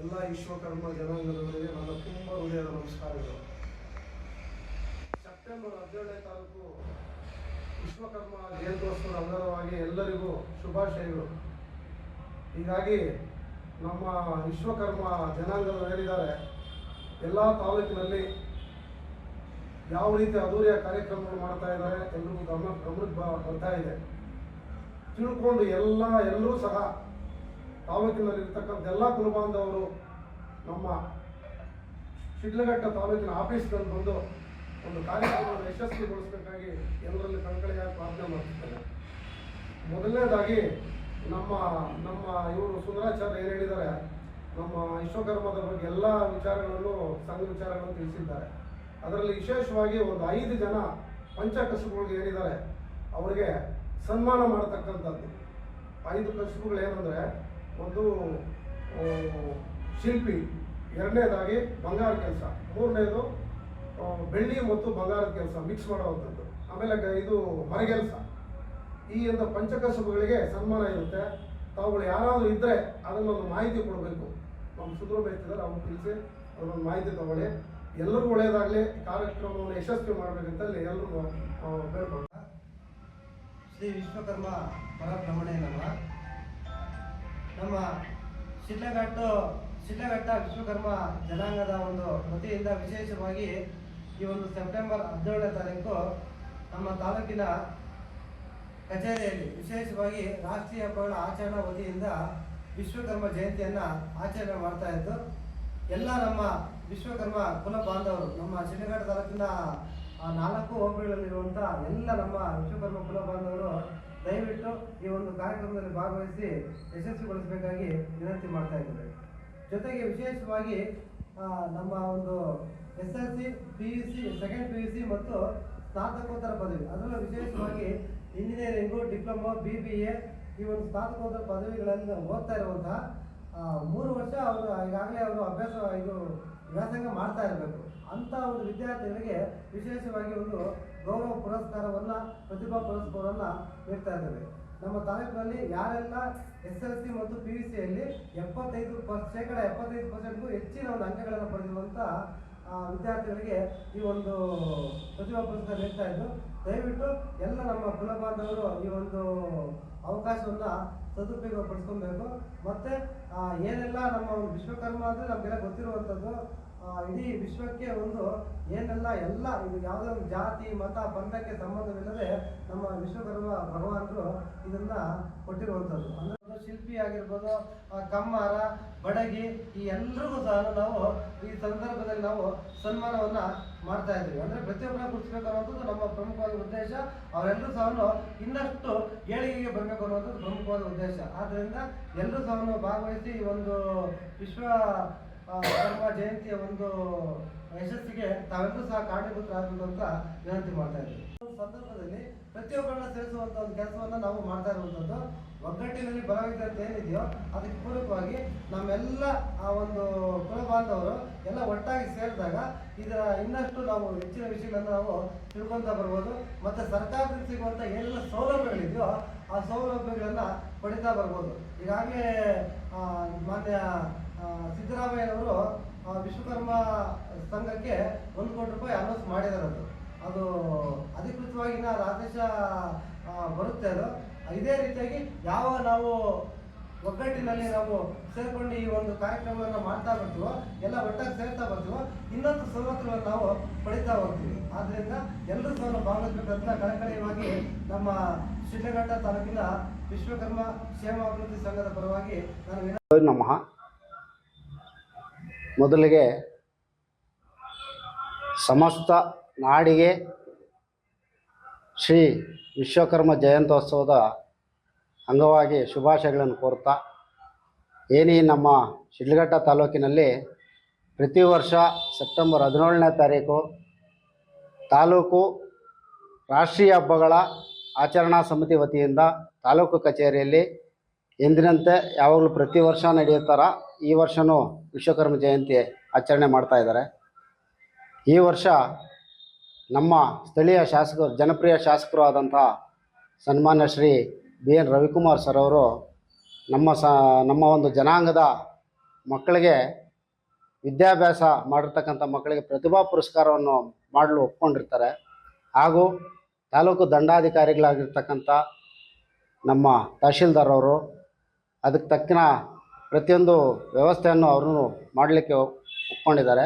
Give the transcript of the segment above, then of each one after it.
ಎಲ್ಲ ವಿಶ್ವಕರ್ಮ ಜನಾಂಗದವರಿಗೆ ನನ್ನ ತುಂಬ ಹೃದಯದ ನಮಸ್ಕಾರಗಳು. ಸೆಪ್ಟೆಂಬರ್ ಹದಿನೇಳನೇ ತಾರೀಕು ವಿಶ್ವಕರ್ಮ ಜಯಂತ್ಯೋತ್ಸವದ ಅಂಗವಾಗಿ ಎಲ್ಲರಿಗೂ ಶುಭಾಶಯಗಳು. ಹೀಗಾಗಿ ನಮ್ಮ ವಿಶ್ವಕರ್ಮ ಜನಾಂಗದವರು ಹೇಳಿದ್ದಾರೆ, ಎಲ್ಲ ತಾಲೂಕಿನಲ್ಲಿ ಯಾವ ರೀತಿ ಅದೂರಿಯ ಕಾರ್ಯಕ್ರಮಗಳು ಮಾಡ್ತಾ ಇದ್ದಾರೆ ಎಲ್ರಿಗೂ ಗಮನ ಗಮನಕ್ಕೆ ಬರ್ತಾ ಇದೆ. ತಿಳ್ಕೊಂಡು ಎಲ್ಲ, ಎಲ್ಲರೂ ಸಹ ತಾಲೂಕಿನಲ್ಲಿ ಇರ್ತಕ್ಕಂಥ ಎಲ್ಲ ಕುಲಬಾಂಧವರು ನಮ್ಮ ಶಿಡ್ಲಘಟ್ಟ ತಾಲೂಕಿನ ಆಫೀಸ್ನಲ್ಲಿ ಬಂದು ಒಂದು ಕಾರ್ಯಕ್ರಮವನ್ನು ಯಶಸ್ವಿಗೊಳಿಸಬೇಕಾಗಿ ಎಲ್ಲರಲ್ಲಿ ಕಳಕಳಿಯಾಗಿ ಪ್ರಾರ್ಥನೆ ಮಾಡ್ತಿದ್ದೇನೆ ಮೊದಲನೇದಾಗಿ ನಮ್ಮ ನಮ್ಮ ಇವರು ಸುಂದರಾಚಾರ್ಯ ಏನು ಹೇಳಿದ್ದಾರೆ, ನಮ್ಮ ವಿಶ್ವಕರ್ಮದ ಬಗ್ಗೆ ಎಲ್ಲ ವಿಚಾರಗಳನ್ನು ಸಂಘ ವಿಚಾರಗಳನ್ನು ತಿಳಿಸಿದ್ದಾರೆ. ಅದರಲ್ಲಿ ವಿಶೇಷವಾಗಿ ಒಂದು ಐದು ಜನ ಪಂಚಕಸುಗಳಿಗೆ ಏನಿದ್ದಾರೆ, ಅವರಿಗೆ ಸನ್ಮಾನ ಮಾಡತಕ್ಕಂಥದ್ದು. ಐದು ಕಸುಬುಗಳು ಏನಂದರೆ ಒಂದು ಶಿಲ್ಪಿ. ಎರಡನೇದಾಗಿ ಬಂಗಾರ ಕೆಲಸ. ಮೂರನೇದು ಬೆಳ್ಳಿ ಮತ್ತು ಬಂಗಾರದ ಕೆಲಸ ಮಿಕ್ಸ್ ಮಾಡುವಂಥದ್ದು. ಆಮೇಲೆ ಇದು ಮರಗೆಲಸ ಈ ಒಂದು ಪಂಚಕಸುಬುಗಳಿಗೆ ಸನ್ಮಾನ ಇರುತ್ತೆ. ತಾವುಗಳು ಯಾರಾದರೂ ಇದ್ದರೆ ಅದನ್ನೊಂದು ಮಾಹಿತಿ ಕೊಡಬೇಕು. ನಮ್ಮ ಸುಧಾರ ಅವ್ರು ತಿಳಿಸಿ ಅದನ್ನೊಂದು ಮಾಹಿತಿ ತಗೊಳ್ಳಿ. ಎಲ್ಲರಿಗೂ ಒಳ್ಳೆಯದಾಗಲಿ ಕಾರ್ಯಕ್ರಮವನ್ನು ಯಶಸ್ವಿ ಮಾಡಬೇಕಂತಲ್ಲಿ ಎಲ್ಲರೂ ಬೇಡ್ಕೊಂಡು ಶ್ರೀ ವಿಶ್ವಕರ್ಮ ಪರಬ್ರಹ್ಮಣೇ ನಮಃ ನಮ್ಮ ಶಿಡ್ಲಘಟ್ಟು, ಶಿಡ್ಲಘಟ್ಟ ವಿಶ್ವಕರ್ಮ ಜನಾಂಗದ ಒಂದು ವತಿಯಿಂದ ವಿಶೇಷವಾಗಿ ಈ ಒಂದು ಸೆಪ್ಟೆಂಬರ್ ಹದಿನೇಳನೇ ತಾರೀಕು ನಮ್ಮ ತಾಲೂಕಿನ ಕಚೇರಿಯಲ್ಲಿ ವಿಶೇಷವಾಗಿ ರಾಷ್ಟ್ರೀಯ ಹಬ್ಬಗಳ ಆಚರಣಾ ವತಿಯಿಂದ ವಿಶ್ವಕರ್ಮ ಜಯಂತಿಯನ್ನು ಆಚರಣೆ ಮಾಡ್ತಾ ಇದ್ದು, ಎಲ್ಲ ನಮ್ಮ ವಿಶ್ವಕರ್ಮ ಕುಲ ಬಾಂಧವರು, ನಮ್ಮ ಶಿಡ್ಲಘಟ್ಟ ತಾಲೂಕಿನ ನಾಲ್ಕು ಹೋಬಳಿಗಳಲ್ಲಿರುವಂಥ ಎಲ್ಲ ನಮ್ಮ ವಿಶ್ವಕರ್ಮ ಕುಲ ಬಾಂಧವರು ದಯವಿಟ್ಟು ಈ ಒಂದು ಕಾರ್ಯಕ್ರಮದಲ್ಲಿ ಭಾಗವಹಿಸಿ ಯಶಸ್ವಿಗೊಳಿಸಬೇಕಾಗಿ ವಿನಂತಿ ಮಾಡ್ತಾ ಇದ್ದೇವೆ. ಜೊತೆಗೆ ವಿಶೇಷವಾಗಿ ನಮ್ಮ ಒಂದು S L C, P U C second P U C ಮತ್ತು ಸ್ನಾತಕೋತ್ತರ ಪದವಿ. ಅದರಲ್ಲೂ ವಿಶೇಷವಾಗಿ engineering, diploma, B B A ಈ ಒಂದು ಸ್ನಾತಕೋತ್ತರ ಪದವಿಗಳನ್ನು ಓದ್ತಾ ಇರುವಂತಹ ಮೂರು ವರ್ಷ ಅವರು ಈಗಾಗಲೇ ಅವರು ಅಭ್ಯಾಸ, ಇದು ವ್ಯಾಸಂಗ ಮಾಡ್ತಾ ಇರಬೇಕು. ಅಂತ ಒಂದು ವಿದ್ಯಾರ್ಥಿಗಳಿಗೆ ವಿಶೇಷವಾಗಿ ಒಂದು ಗೌರವ ಪುರಸ್ಕಾರವನ್ನು, ಪ್ರತಿಭಾ ಪುರಸ್ಕಾರವನ್ನು ನೀಡ್ತಾ ಇದ್ದೇವೆ. ನಮ್ಮ ತಾಲೂಕಿನಲ್ಲಿ ಯಾರೆಲ್ಲ ಎಸ್ ಎಲ್ ಸಿ ಮತ್ತು ಪಿ ಯು ಸಿಯಲ್ಲಿ ಎಪ್ಪತ್ತೈದು ಪರ್, ಶೇಕಡ ಎಪ್ಪತ್ತೈದು ಪರ್ಸೆಂಟ್ಗೂ ಹೆಚ್ಚಿನ ಒಂದು ಅಂಕಗಳನ್ನು ಪಡೆದಿರುವಂಥ ವಿದ್ಯಾರ್ಥಿಗಳಿಗೆ ಈ ಒಂದು ಪ್ರತಿಭಾ ಪುರಸ್ಕಾರ ನೀಡ್ತಾ ಇದ್ದು, ದಯವಿಟ್ಟು ಎಲ್ಲ ನಮ್ಮ ಕುಲಬಾಂಧವರು ಈ ಒಂದು ಅವಕಾಶವನ್ನು ಸದುಪಯೋಗ ಪಡಿಸ್ಕೊಬೇಕು ಮತ್ತು ಏನೆಲ್ಲ ನಮ್ಮ ವಿಶ್ವಕರ್ಮ ಅಂದರೆ ನಮಗೆಲ್ಲ ಗೊತ್ತಿರುವಂಥದ್ದು ಇಡೀ ವಿಶ್ವಕ್ಕೆ ಒಂದು ಏನೆಲ್ಲ ಎಲ್ಲ ಇದು ಯಾವುದೇ ಒಂದು ಜಾತಿ, ಮತ, ಪಂಥಕ್ಕೆ ಸಂಬಂಧವಿಲ್ಲದೆ ನಮ್ಮ ವಿಶ್ವಕರ್ಮ ಭಗವಂತರು ಇದನ್ನ ಕೊಟ್ಟಿರುವಂಥದ್ದು. ಅಂದ್ರೆ ಶಿಲ್ಪಿ ಆಗಿರ್ಬೋದು ಕಮ್ಮಾರ, ಬಡಗಿ, ಈ ಎಲ್ರಿಗೂ ಸಹ ನಾವು ಈ ಸಂದರ್ಭದಲ್ಲಿ ನಾವು ಸನ್ಮಾನವನ್ನ ಮಾಡ್ತಾ ಇದ್ದೀವಿ. ಅಂದ್ರೆ ಪ್ರತಿಯೊಬ್ಬರ ಗುರುತಿಸಬೇಕು ನಮ್ಮ ಪ್ರಮುಖವಾದ ಉದ್ದೇಶ. ಅವರೆಲ್ಲರೂ ಸಹ ಇನ್ನಷ್ಟು ಏಳಿಗೆಗೆ ಬರಬೇಕು ಅನ್ನೋದು ಪ್ರಮುಖವಾದ ಉದ್ದೇಶ. ಆದ್ರಿಂದ ಎಲ್ಲರೂ ಸಹ ಭಾಗವಹಿಸಿ ಈ ಒಂದು ವಿಶ್ವ ಆ, ಕರ್ಮ ಜಯಂತಿಯ ಒಂದು ಯಶಸ್ಸಿಗೆ ತಾವೆಲ್ಲರೂ ಸಹ ಕಾರಣೀಭೂತರಾಗಬೇಕು ಅಂತ ವಿನಂತಿ ಮಾಡ್ತಾ ಇದ್ದೀವಿ ಸಂದರ್ಭದಲ್ಲಿ ಪ್ರತಿಯೊಬ್ಬರನ್ನ ಸೇರಿಸುವಂತ ಒಂದು ಕೆಲಸವನ್ನ ನಾವು ಮಾಡ್ತಾ ಇರುವಂತದ್ದು ಒಗ್ಗಟ್ಟಿನಲ್ಲಿ ಬಲವಿದೆ ಅಂತ ಏನಿದೆಯೋ ಅದಕ್ಕೆ ಪೂರಕವಾಗಿ ನಮ್ಮೆಲ್ಲ ಆ ಒಂದು ಕುಲ ಬಾಂಧವರು ಎಲ್ಲ ಒಟ್ಟಾಗಿ ಸೇರಿದಾಗ ಇದರ ಇನ್ನಷ್ಟು ನಾವು ಹೆಚ್ಚಿನ ವಿಷಯಗಳನ್ನ ನಾವು ತಿಳ್ಕೊಂತ ಬರ್ಬೋದು. ಮತ್ತೆ ಸರ್ಕಾರದಿಂದ ಸಿಗುವಂತ ಏನೆಲ್ಲ ಸೌಲಭ್ಯಗಳಿದೆಯೋ ಆ ಸೌಲಭ್ಯಗಳನ್ನ ಪಡಿತಾ ಬರ್ಬೋದು. ಈಗಾಗಲೇ ಮಾನ್ಯ ಸಿದ್ದರಾಮಯ್ಯನವರು ವಿಶ್ವಕರ್ಮ ಸಂಘಕ್ಕೆ ಒಂದು ಕೋಟಿ ರೂಪಾಯಿ ಅನೌನ್ಸ್ ಮಾಡಿದ್ದಾರೆ ಅದು. ಅಧಿಕೃತವಾಗಿ ಅದು ಆದೇಶ ಬರುತ್ತೆ ಅದು. ಇದೇ ರೀತಿಯಾಗಿ ಯಾವ ನಾವು ಒಗ್ಗಟ್ಟಿನಲ್ಲಿ ನಾವು ಸೇರ್ಕೊಂಡು ಈ ಒಂದು ಕಾರ್ಯಕ್ರಮವನ್ನು ಮಾಡ್ತಾ ಬರ್ತೀವೋ, ಎಲ್ಲ ಒಟ್ಟಾಗಿ ಸೇರ್ತಾ ಬರ್ತೀವೋ, ಇನ್ನೊಂದು ಸವಲತ್ತುಗಳನ್ನು ನಾವು ಪಡಿತಾ ಹೋಗ್ತೀವಿ. ಆದ್ದರಿಂದ ಎಲ್ಲರೂ ಸಹ ಭಾಗವಹಿಸಬೇಕಂತ ಕಳಕಳಿಯಾಗಿ ನಮ್ಮ ಶಿಡ್ಲಘಟ್ಟ ತಾಲೂಕಿನ ವಿಶ್ವಕರ್ಮ ಕ್ಷೇಮಾಭಿವೃದ್ಧಿ ಸಂಘದ ಪರವಾಗಿ ನಾನು ನಮಃ. ಮೊದಲಿಗೆ ಸಮಸ್ತ ನಾಡಿಗೆ ಶ್ರೀ ವಿಶ್ವಕರ್ಮ ಜಯಂತ್ಯೋತ್ಸವದ ಅಂಗವಾಗಿ ಶುಭಾಶಯಗಳನ್ನು ಕೋರ್ತಾ ಏನಿ ನಮ್ಮ ಶಿಡ್ಲಘಟ್ಟ ತಾಲೂಕಿನಲ್ಲಿ ಪ್ರತಿ ವರ್ಷ ಸೆಪ್ಟೆಂಬರ್ ಹದಿನೇಳನೇ ತಾರೀಕು ತಾಲೂಕು ರಾಷ್ಟ್ರೀಯ ಹಬ್ಬಗಳ ಆಚರಣಾ ಸಮಿತಿ ವತಿಯಿಂದ ತಾಲೂಕು ಕಚೇರಿಯಲ್ಲಿ ಎಂದಿನಂತೆ ಯಾವಾಗಲೂ ಪ್ರತಿ ವರ್ಷ ನಡೆಯುತ್ತಾರ. ಈ ವರ್ಷವೂ ವಿಶ್ವಕರ್ಮ ಜಯಂತಿ ಆಚರಣೆ ಮಾಡ್ತಾ ಇದ್ದಾರೆ. ಈ ವರ್ಷ ನಮ್ಮ ಸ್ಥಳೀಯ ಶಾಸಕರು, ಜನಪ್ರಿಯ ಶಾಸಕರು ಆದಂಥ ಸನ್ಮಾನ್ಯ Shri B N Ravikumar sir ಅವರು ನಮ್ಮ ಸ, ನಮ್ಮ ಒಂದು ಜನಾಂಗದ ಮಕ್ಕಳಿಗೆ ವಿದ್ಯಾಭ್ಯಾಸ ಮಾಡಿರ್ತಕ್ಕಂಥ ಮಕ್ಕಳಿಗೆ ಪ್ರತಿಭಾ ಪುರಸ್ಕಾರವನ್ನು ಮಾಡಲು ಒಪ್ಕೊಂಡಿರ್ತಾರೆ. ಹಾಗೂ ತಾಲೂಕು ದಂಡಾಧಿಕಾರಿಗಳಾಗಿರ್ತಕ್ಕಂಥ ನಮ್ಮ ತಹಶೀಲ್ದಾರ್ ಅವರು, ಅದಕ್ಕೆ ತಕ್ಕಿನ ಪ್ರತಿಯೊಂದು ವ್ಯವಸ್ಥೆಯನ್ನು ಅವರು ಮಾಡಲಿಕ್ಕೆ ಒಪ್ಕೊಂಡಿದ್ದಾರೆ.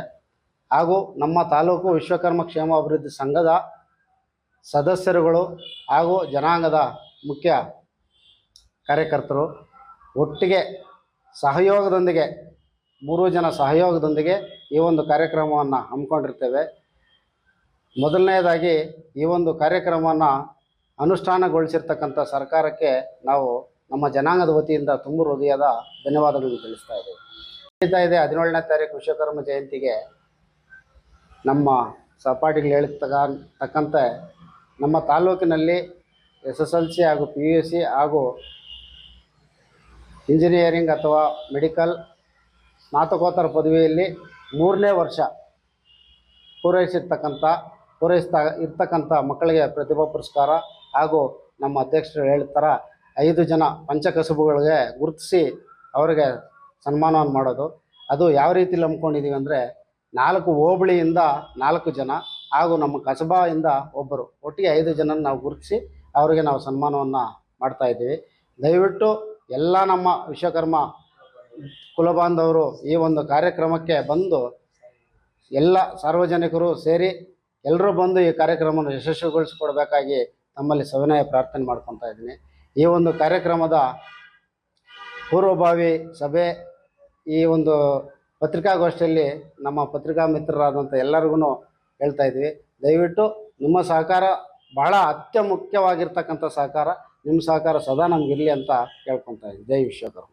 ಹಾಗೂ ನಮ್ಮ ತಾಲೂಕು ವಿಶ್ವಕರ್ಮ ಕ್ಷೇಮ ಅಭಿವೃದ್ಧಿ ಸಂಘದ ಸದಸ್ಯರುಗಳು ಹಾಗೂ ಜನಾಂಗದ ಮುಖ್ಯ ಕಾರ್ಯಕರ್ತರು ಒಟ್ಟಿಗೆ ಸಹಯೋಗದೊಂದಿಗೆ, ಮೂರು ಜನ ಸಹಯೋಗದೊಂದಿಗೆ ಈ ಒಂದು ಕಾರ್ಯಕ್ರಮವನ್ನು ಹಮ್ಮಿಕೊಂಡಿರ್ತೇವೆ. ಮೊದಲನೆಯದಾಗಿ ಈ ಒಂದು ಕಾರ್ಯಕ್ರಮವನ್ನು ಅನುಷ್ಠಾನಗೊಳಿಸಿರ್ತಕ್ಕಂಥ ಸರ್ಕಾರಕ್ಕೆ ನಾವು ನಮ್ಮ ಜನಾಂಗದ ವತಿಯಿಂದ ತುಂಬ ಹೃದಯದ ಧನ್ಯವಾದಗಳನ್ನು ತಿಳಿಸ್ತಾ ಇದ್ದೇವೆ. ನಡೀತಾ ಇದೆ ಹದಿನೇಳನೇ ತಾರೀಕು ವಿಶ್ವಕರ್ಮ ಜಯಂತಿಗೆ ನಮ್ಮ ಸಹಪಾಠಿಗಳು ಹೇಳಿದ ತಕ್ಕಂತೆ ನಮ್ಮ ತಾಲೂಕಿನಲ್ಲಿ ಎಸ್ ಎಸ್ ಎಲ್ ಸಿ ಹಾಗೂ ಪಿ ಯು ಸಿ ಹಾಗೂ ಇಂಜಿನಿಯರಿಂಗ್ ಅಥವಾ ಮೆಡಿಕಲ್ ಸ್ನಾತಕೋತ್ತರ ಪದವಿಯಲ್ಲಿ ಮೂರನೇ ವರ್ಷ ಪೂರೈಸಿರ್ತಕ್ಕಂಥ, ಪೂರೈಸ್ತಾ ಇರ್ತಕ್ಕಂಥ ಮಕ್ಕಳಿಗೆ ಪ್ರತಿಭಾ ಪುರಸ್ಕಾರ ಹಾಗೂ ನಮ್ಮ ಅಧ್ಯಕ್ಷರು ಹೇಳಿದ ಥರ ಐದು ಜನ ಪಂಚಕಸುಬುಗಳಿಗೆ ಗುರುತಿಸಿ ಅವರಿಗೆ ಸನ್ಮಾನವನ್ನು ಮಾಡೋದು. ಅದು ಯಾವ ರೀತಿಲಿ ನಂಬ್ಕೊಂಡಿದ್ದೀವಿ ಅಂದರೆ ನಾಲ್ಕು ಹೋಬಳಿಯಿಂದ ನಾಲ್ಕು ಜನ ಹಾಗೂ ನಮ್ಮ ಕಸಬಾಯಿಂದ ಒಬ್ಬರು. ಒಟ್ಟಿಗೆ ಐದು ಜನ ನಾವು ಗುರುತಿಸಿ ಅವರಿಗೆ ನಾವು ಸನ್ಮಾನವನ್ನು ಮಾಡ್ತಾ ಇದ್ದೀವಿ. ದಯವಿಟ್ಟು ಎಲ್ಲ ನಮ್ಮ ವಿಶ್ವಕರ್ಮ ಕುಲಬಾಂಧವರು ಈ ಒಂದು ಕಾರ್ಯಕ್ರಮಕ್ಕೆ ಬಂದು ಎಲ್ಲ ಸಾರ್ವಜನಿಕರು ಸೇರಿ ಎಲ್ಲರೂ ಬಂದು ಈ ಕಾರ್ಯಕ್ರಮವನ್ನು ಯಶಸ್ವಿಗೊಳಿಸಿಕೊಡ್ಬೇಕಾಗಿ ತಮ್ಮಲ್ಲಿ ಸವಿನಯ ಪ್ರಾರ್ಥನೆ ಮಾಡ್ಕೊತಾ ಇದ್ದೀನಿ. ಈ ಒಂದು ಕಾರ್ಯಕ್ರಮದ ಪೂರ್ವಭಾವಿ ಸಭೆ, ಈ ಒಂದು ಪತ್ರಿಕಾಗೋಷ್ಠಿಯಲ್ಲಿ ನಮ್ಮ ಪತ್ರಿಕಾ ಮಿತ್ರರಾದಂಥ ಎಲ್ಲರಿಗೂ ಹೇಳ್ತಾ ಇದ್ವಿ. ದಯವಿಟ್ಟು ನಿಮ್ಮ ಸಹಕಾರ ಬಹಳ ಅತ್ಯಮುಖ್ಯವಾಗಿರ್ತಕ್ಕಂಥ ಸಹಕಾರ, ನಿಮ್ಮ ಸಹಕಾರ ಸದಾ ನಮಗಿರಲಿ ಅಂತ ಕೇಳ್ಕೊತಾ ಇದ್ವಿ. ಜೈ ವಿಶ್ವಕರ್ಮ.